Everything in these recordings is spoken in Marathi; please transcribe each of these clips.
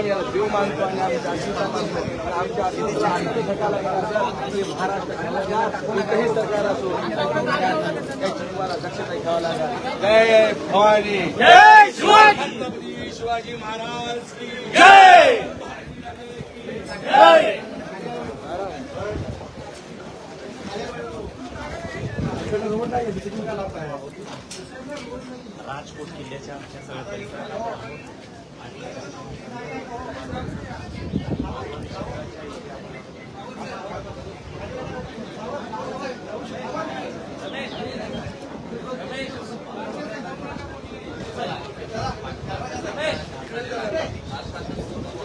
याला देव मानतो आणि आम्ही जागतिकता मानतो आमच्या महाराष्ट्र कोणतंही सरकार असो याची तुम्हाला दक्षता घ्यावं लागेल जय भवानी जय शिवाजी शिवाजी महाराज की जय राजकोट किल्ल्याच्या आमच्या सगळ्या परिसरात आणि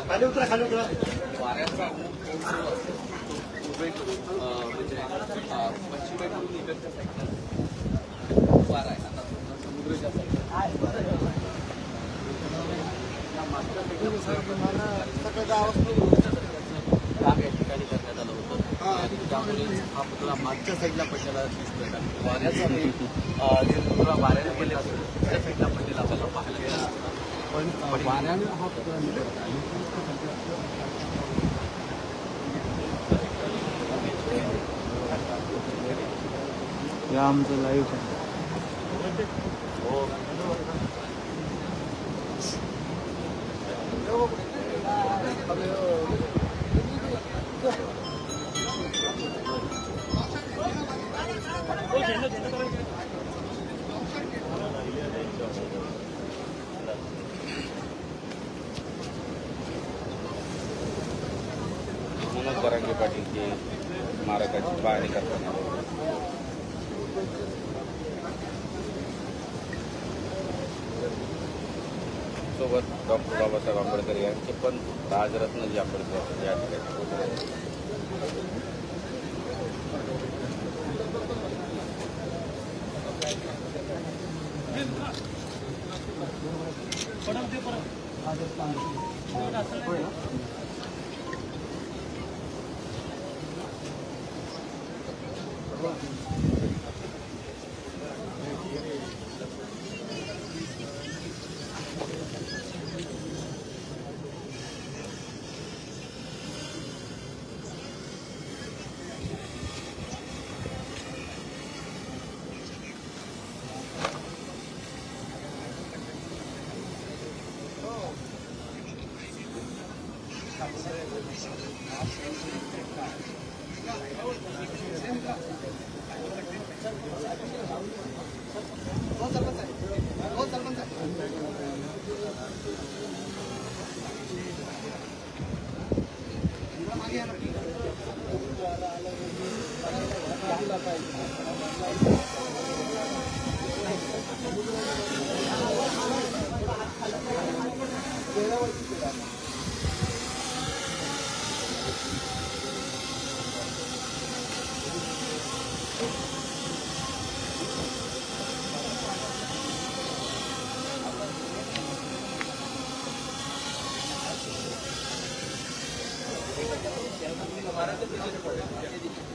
खाली उतरा खाली उतरा वाऱ्याचा म्हणजे पश्चिमेकडून इकडच्या साईडला वारा आहे आता पूर्ण समुद्राच्या साईडला काम या ठिकाणी करण्यात आलं होतं त्यामुळे हा पुतळा मागच्या साईडला पडलेला दिसतोय. कारण वाऱ्याचा जे पुतळा वाऱ्याने गेले असेल त्या साईडला पडलेला आपल्याला पाहायला मिळाला पण वाऱ्याने हा पुतळा आमचं लाईव्ह मनोज स्मारकाची पाहणी करताना. सोबत डॉक्टर बाबासाहेब आंबेडकर यांचे पण राजरत्न जे आंबेडकर या ठिकाणी. हमारा तो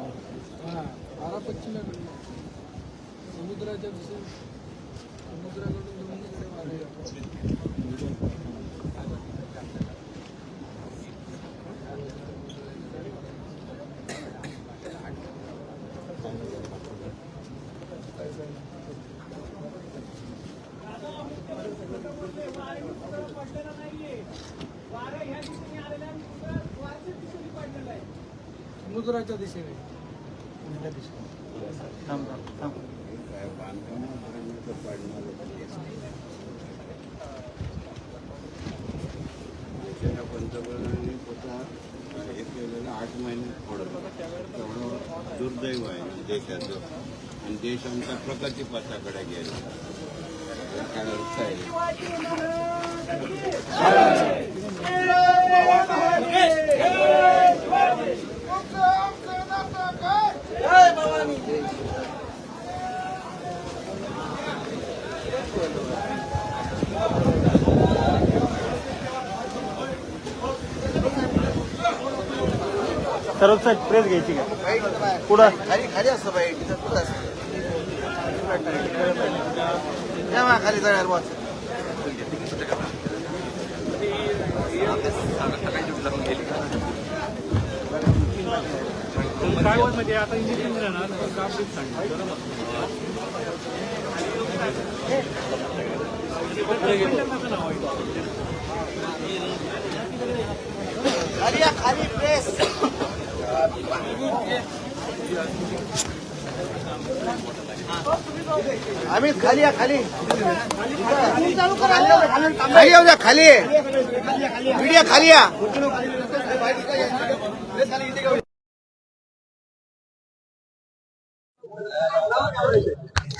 बारा पश्चिमेकडून समुद्राच्या दिशेने समुद्राकडून दोन्हीकडे वारे येतात. समुद्राच्या दिशेने. देशाच्या पंतप्रधानांनी स्वतः हे केलेलं आठ महिने फोडलं. तेवढं दुर्दैव आहे देशाचं. आणि देश आमचा प्रगती पथाकडे गेला. हे काय अर्थ आहे जय भवानी सर्व साहेब प्रेस घ्यायची का? पुढं खाली खाली असतं बाई. तिथं कुठं असतं? या मा, खाली जाणार बॉस काय मध्ये आता इंजिनिअरिंग राहणार काम सांगितलं खाली या खाली प्रेस आम्ही खाली या खाली खाली येऊ द्या खाली मीडिया खाली या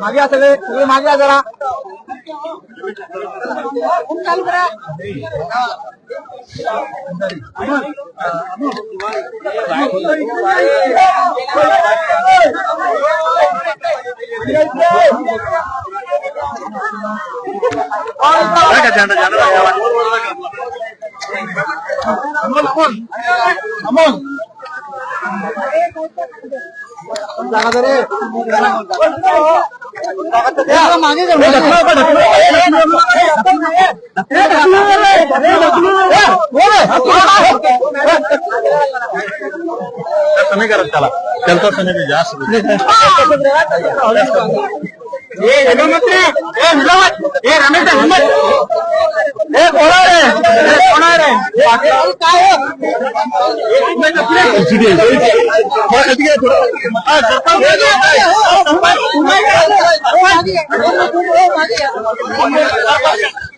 मागे सगळे सगळे मागे जरा चालू करा जाना जाना अमोल अमोल अमोल জানা ধরে तुम्ही काय करणार जबरदस्ती तुम्हाला घ्यायला आलो अरे बाबा या मागे मागे या सगळे सगळे मागे या जरा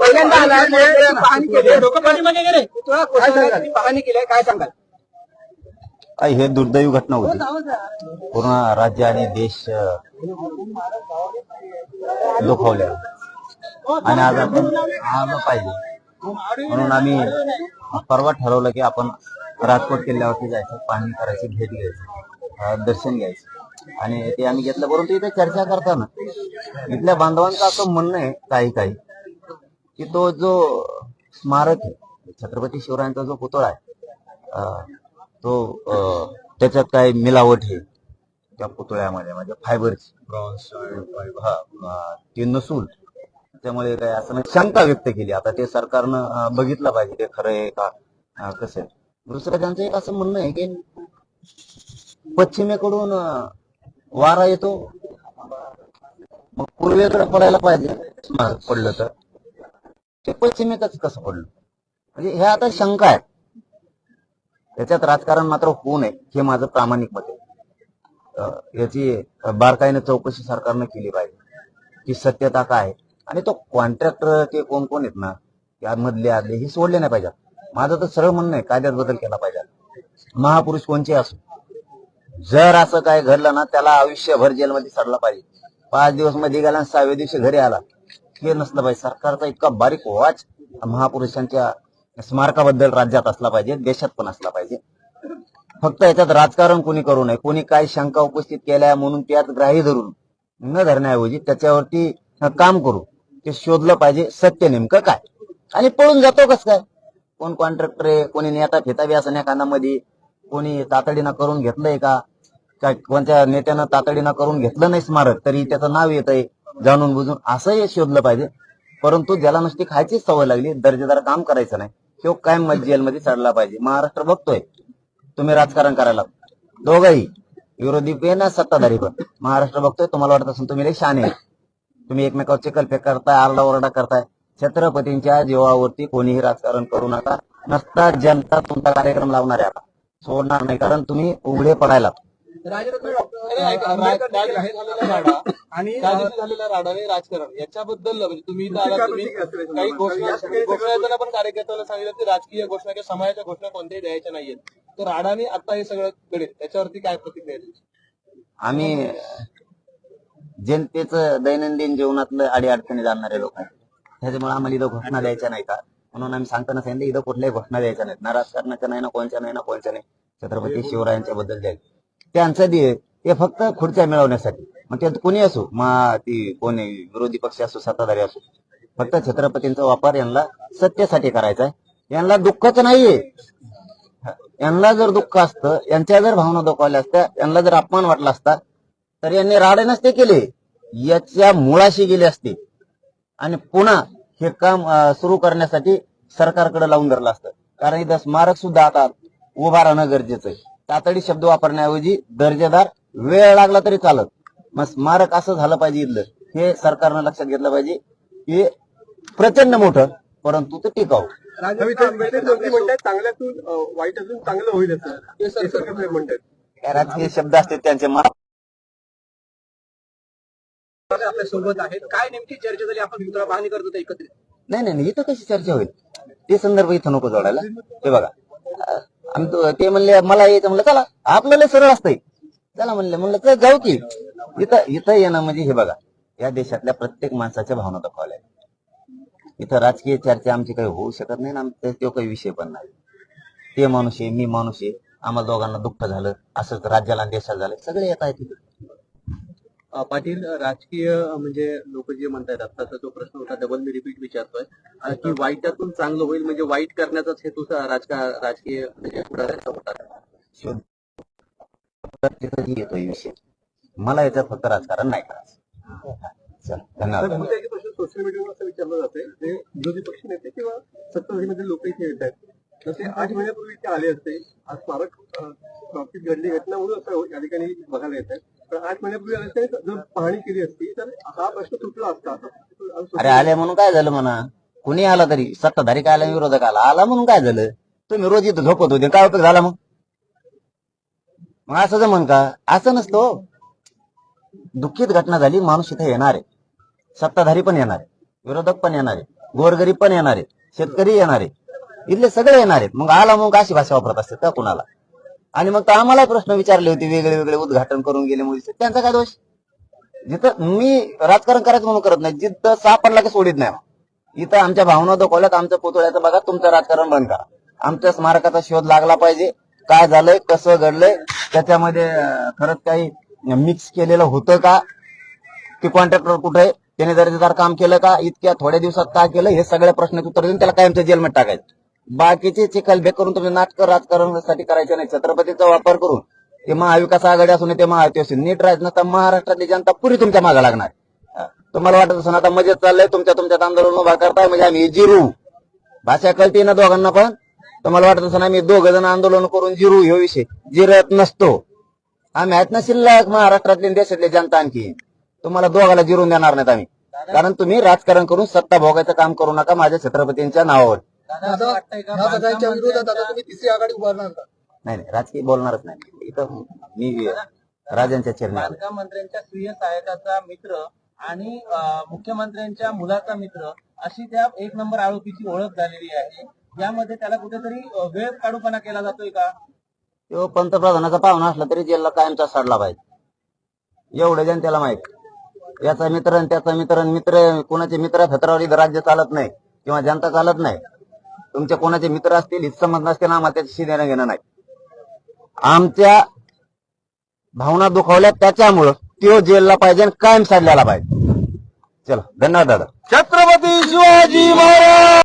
पहिल्यांदा आला पाहणी कमी करत त्याला गेले तुला जास्त पाहणी केली काय सांगाल आई हे दुर्दैवी घटना होती. पूर्ण राज्य आणि देश दुखावल्या आणि आज आपण आलं पाहिजे. म्हणून आम्ही परवा ठरवलं की आपण राजकोट किल्ल्यावरती जायचं पाहणी करायची भेट घ्यायची दर्शन घ्यायचं. आणि ते आम्ही घेतलं. परंतु इथे चर्चा करताना इथल्या बांधवांचं असं म्हणणं आहे काही काही की तो जो स्मारक आहे छत्रपती शिवरायांचा जो पुतळा आहे तो त्याच्यात काय मिलावट आहे त्या पुतळ्यामध्ये. म्हणजे फायबरची ब्रॉन्झ हा ती नसून त्यामुळे काय असं म्हणजे शंका व्यक्त केली. आता ते सरकारनं बघितलं पाहिजे ते खरं आहे का कसं आहे. दुसरं त्यांचं एक असं म्हणणं आहे की पश्चिमेकडून वारा येतो. मग पूर्वेकडे पडायला पाहिजे. पडलं तर. ते पश्चिमेकच कसं पडलं? म्हणजे हे आता शंका आहे. त्याच्यात राजकारण मात्र होऊ नये हे माझं प्रामाणिक मत आहे. याची बारकाईने चौकशी सरकारनं केली पाहिजे. की सत्यता काय आणि तो कॉन्ट्रॅक्टर ते कोण कोण आहेत ना? यामधले आदले हे सोडले नाही पाहिजे माझं तर सरळ म्हणणं आहे कायद्यात बदल केला पाहिजे. महापुरुष कोणचे असो? जर असं काय घडलं ना त्याला आयुष्यभर जेलमध्ये सडला पाहिजे. पाच दिवसमध्ये गेला आणि सहाव्या दिवशी घरी आला. हे नसलं पाहिजे. सरकारचा इतका बारीक वाच. महापुरुषांच्या स्मारकाबद्दल राज्यात असला पाहिजे देशात पण असला पाहिजे. फक्त याच्यात राजकारण कोणी करू नये. कोणी काय शंका उपस्थित केल्या म्हणून त्यात ग्राही धरून न धरण्याऐवजी त्याच्यावरती काम करू. ते शोधलं पाहिजे सत्य नेमकं काय? आणि पळून जातो कस काय? कोण कॉन्ट्रॅक्टर आहे? कोणी नेता फेतावी असं एखाद्यामध्ये कोणी तातडीनं करून घेतलंय का? काय कोणत्या नेत्यानं तातडीनं करून घेतलं नाही स्मारक तरी त्याचं नाव येत आहे जाणून बुजून असंही शोधलं पाहिजे. परंतु ज्याला नुसती खायचीच सवय लागली दर्जेदार काम करायचं नाही तो कायम जेलमध्ये चढला पाहिजे. महाराष्ट्र बघतोय. तुम्ही राजकारण करायला दोघंही विरोधी पण सत्ताधारी पण. महाराष्ट्र बघतोय तुम्हाला वाटत असेल तुम्ही शाने तुम्ही एकमेकावर चिकलफेक करताय आरडाओरडा करताय. छत्रपतींच्या जीवावरती कोणीही राजकारण करू नका. नसता जनता तुमचा कार्यक्रम लावणार आहे आता सोडणार नाही कारण तुम्ही उघडे पडायला राजरत्न अरे ऐका, डॉक्टर रा- आंबेडकर त्या देखील आहेत. दिवशी झालेला राडा आणि त्या दिवशी झालेला राडा आणि राजकारण. याच्याबद्दल म्हणजे तुम्ही इथं आलात, तुम्ही काही घोषणा घोषणा पण कार्यकर्त्याला सांगितलं की राजकीय घोषणा किंवा समाजाच्या घोषणा कोणत्याही द्यायच्या नाहीयेत. तर राडाने आता हे सगळं घडेल त्याच्यावरती काय प्रतिक्रिया? आम्ही जनतेचं दैनंदिन जीवनातलं अडीअडचणी जाणणारे लोक आहेत. त्याच्यामुळे आम्हाला इथं घोषणा द्यायच्या नाही का म्हणून आम्ही सांगताना सांगितलं इथं कुठल्याही घोषणा द्यायच्या नाहीत. ना राजकारणाच्या नाही ना कोणच्या नाही ना कोणच्या नाही. छत्रपती शिवरायांच्या बद्दल द्यायचं त्यांचं ध्येय ते फक्त खुर्च्या मिळवण्यासाठी. मग त्यात कोणी असो मा ती कोणी विरोधी पक्ष असो सत्ताधारी असो फक्त छत्रपतींचा वापर यांना सत्तेसाठी करायचा आहे. यांना दुःखच नाहीये. यांना जर दुःख असतं यांच्या जर भावना दुखावल्या असत्या यांना जर अपमान वाटला असता तर यांनी राडे नसते केले. याच्या मुळाशी गेले असते. आणि पुन्हा हे काम सुरू करण्यासाठी सरकारकडे लावून धरलं असतं. कारण इथं स्मारक सुद्धा आता उभा राहणं गरजेचं आहे. तातडी शब्द वापरण्याऐवजी दर्जेदार वेळ लागला तरी चालत. मग स्मारक असं झालं पाहिजे इथलं. हे सरकारनं लक्षात घेतलं पाहिजे की प्रचंड मोठं परंतु ते टिकाऊ. म्हणतात चांगल्यातून वाईट अजून चांगलं होईल असं. म्हणतात. काय राजकीय शब्द असतात त्यांचे मला आपल्यासोबत आहेत. काय नेमकी चर्चा झाली? आपण मित्र मागणी करतो ते एकत्रित. नाही नाही नाही, इथं कशी चर्चा होईल? ते संदर्भ इथं नको जोडायला. ते बघा. अं, आणि तो- ते म्हणले मला यायचं. म्हणलं चला आपल्याला सरळ असतंय. चला म्हणलं म्हणलं चल जाऊ की. इथं इथं येणं म्हणजे हे बघा या देशातल्या प्रत्येक माणसाच्या भावना दाखवल्या इथं राजकीय चर्चा आमची काही होऊ शकत नाही ना आमचा तो काही विषय पण नाही. ते माणूस आहे मी माणूस आहे आम्हाला दोघांना दुःख झालं असंच राज्याला आणि देशाला झालं सगळे येत आहेत तिथे पाटील राजकीय म्हणजे लोक जे म्हणतात आत्ताचा जो प्रश्न होता डबल मी रिपीट विचारतोय. की वाईटातून चांगलं होईल म्हणजे वाईट करण्याचाच हेतू राजका राजकीय म्हणजे येतोय विषय मला याच्यात फक्त राजकारण नाही करायचं. धन्यवाद. सोशल मीडियावर असं विचारलं जाते जे विरोधी पक्ष नेते किंवा सत्ताधारीमध्ये लोक इथे येत आहेत तसे आठ महिन्यापूर्वी ते आले असते. आज स्मारक घडली घटना म्हणून असं या ठिकाणी बघायला येत आहे आठ महिन्यापूर्वी जर पाहणी केली असती तर हा प्रश्न सुटला असता. अरे आले म्हणून काय झालं म्हणा? कुणी आला तरी? सत्ताधारी काय आला विरोधक आला? आला म्हणून काय झालं? तुम्ही रोज इथं झोपत होते. काय उपयोग झाला मग? मग असं जमन का? असं नसतो हो. दुःखीत दुःखित घटना झाली माणूस इथे येणार आहे. सत्ताधारी पण येणार आहे. विरोधक पण येणार आहे. गोरगरीब पण येणार आहे. शेतकरी येणार आहे. इथले सगळे येणार आहेत. मग आला मग अशी भाषा वापरत असते का कुणाला? आणि मग तर आम्हाला प्रश्न विचारले होते वेगळे वेगळे उद्घाटन करून गेले मुलीचे. त्यांचा काय दोष? जिथं मी राजकारण करायचं म्हणून करत नाही जिथं सापडला की सोडित नाही. इथं आमच्या भावना दाखवल्यात आमच्या पुतळ्याचं बघा तुमचं राजकारण बंद करा. आमच्या स्मारकाचा शोध लागला पाहिजे. काय झालंय कसं घडलंय त्याच्यामध्ये खरंच काही मिक्स केलेलं होतं का? ते कॉन्ट्रॅक्टर कुठे आहे? त्याने दर्जेदार काम केलं का? इतक्या थोड्या दिवसात काय केलं? हे सगळ्या प्रश्न उत्तर देऊन त्याला कायमच्या जेलमध्ये टाकायचं. बाकीचे चिखलबे करून तुम्ही नाटक राजकारणासाठी करायचे नाही छत्रपतीचा वापर करून. ते महाविकास आघाडी असून ते महायुती असून नीट राहत नसता महाराष्ट्रातली जनता पुरी तुमच्या मागे लागणार. तुम्हाला वाटत असं आता मजेत चाललंय तुमच्या तुमच्यात आंदोलन उभा करताय म्हणजे आम्ही जिरू. भाषा कळते ना दोघांना पण? तुम्हाला वाटत असून आम्ही दोघ जण आंदोलन करून जिरू हे विषय जिरत नसतो. आम्ही आहेत ना शिल्लक महाराष्ट्रातली देशातली जनता आणखी. तुम्हाला दोघाला जिरून देणार नाहीत आम्ही. कारण तुम्ही राजकारण करून सत्ता भोगायचं काम करू नका माझ्या छत्रपतींच्या नावावर. दादाच्या विरोधात आता तुम्ही तिसरी आघाडी उभारणार का? नाही नाही राजकीय बोलणारच नाही. इथं मी राजांच्या चरणी बांधकाम मंत्र्यांच्या प्रिय सहायकाचा मित्र आणि अ, मुख्यमंत्र्यांच्या मुलाचा मित्र अशी त्या एक नंबर आरोपीची ओळख झालेली आहे. यामध्ये त्याला कुठेतरी अ, वेळ काढूपणा केला जातोय का? तो पंतप्रधानाचा पाहुणा असला तरी जेलला कायमचा सडला पाहिजे. एवढं जनतेला माहीत. याचा मित्र आणि त्याचा मित्र आणि मित्र कोणाचे मित्र फत्रावर इथं राज्य चालत नाही किंवा जनता चालत नाही. तुमचे कोणाचे मित्र असतील समज नसतील आम्हाला त्याच्याशी देणं घेणं नाही. आमच्या भावना दुखावल्या त्याच्यामुळं तो जेलला पाहिजे आणि कायम साधल्याला पाहिजे. चला धन्यवाद दादा. छत्रपती शिवाजी महाराज!